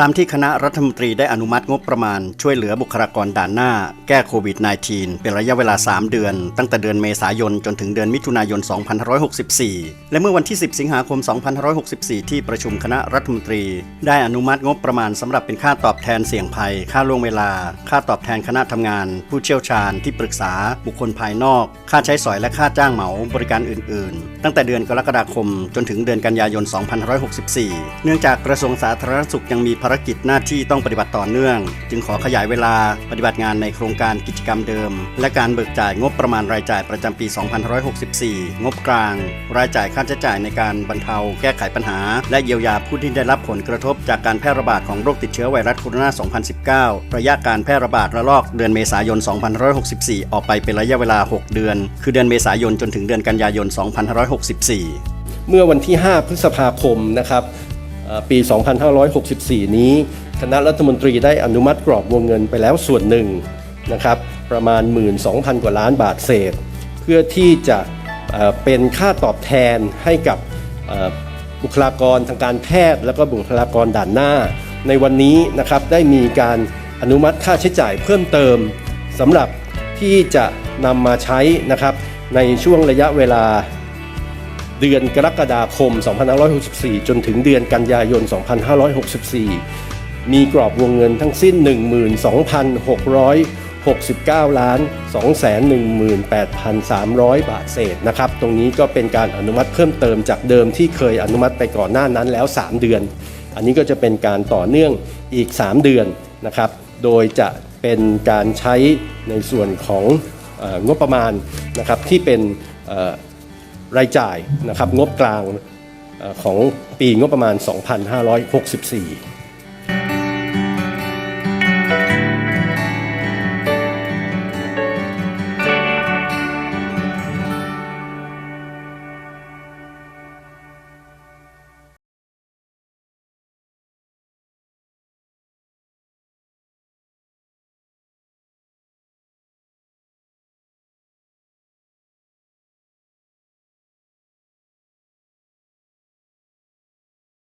ตามที่คณะรัฐมนตรีได้อนุมัติงบประมาณช่วยเหลือบุคลากรด่านหน้า แก้โควิด -19 เป็นระยะเวลา 3 เดือน ตั้งแต่เดือนเมษายนจนถึงเดือนมิถุนายน 2564 และเมื่อวันที่ 10 สิงหาคม 2564 ที่ประชุมคณะรัฐมนตรี ได้อนุมัติงบประมาณสำหรับเป็นค่าตอบแทนเสี่ยงภัย ค่าล่วงเวลา ค่าตอบแทนคณะทำงาน ผู้เชี่ยวชาญที่ปรึกษา บุคคลภายนอก ค่าใช้สอยและค่าจ้างเหมาบริการอื่น ๆ ตั้งแต่เดือนกรกฎาคมจนถึงเดือนกันยายน 2564 เนื่องจากกระทรวงสาธารณสุขยังมีารกิจหน้าที่ต้องปฏิบัติต่อเนื่อง จึงขอขยายเวลาปฏิบัติงานในโครงการกิจกรรมเดิม และการเบิกจ่ายงบประมาณรายจ่ายประจำปี 2564 งบกลาง รายจ่ายค่าใช้จ่ายในการบรรเทา แก้ไขปัญหา และเยียวยาผู้ที่ได้รับผลกระทบจากการแพร่ระบาดของโรคติดเชื้อไวรัสโคโรนา 2019 ระยะการแพร่ระบาดระลอกเดือนเมษายน 2564 ออกไปเป็นระยะเวลา 6 เดือน คือเดือนเมษายนจนถึงเดือนกันยายน 2564 เมื่อวันที่ 5 พฤษภาคมนะครับ ปี 2564 นี้ คณะรัฐมนตรีได้อนุมัติกรอบวงเงินไปแล้วส่วนหนึ่งนะครับประมาณ 12,000 กว่าล้านบาทเศษ เพื่อที่จะเป็นค่าตอบแทนให้กับบุคลากรทางการแพทย์ และก็บุคลากรด่านหน้า ในวันนี้นะครับได้มีการอนุมัติค่าใช้จ่ายเพิ่มเติมสำหรับที่จะนำมาใช้นะครับในช่วงระยะเวลา เดือนกรกฎาคม 2564 จนถึงเดือนกันยายน 2564 มีกรอบวงเงินทั้งสิ้น 12,669 ล้าน 218,300 บาทเศษนะครับ ตรงนี้ก็เป็นการอนุมัติเพิ่มเติมจากเดิมที่เคยอนุมัติไปก่อนหน้านั้นแล้ว 3 เดือน อันนี้ก็จะเป็นการต่อเนื่องอีก 3 เดือนนะครับ โดยจะเป็นการใช้ในส่วนของอองบประมาณนะครับที่เป็น รายจ่ายนะครับงบกลางของปีงบประมาณ 2564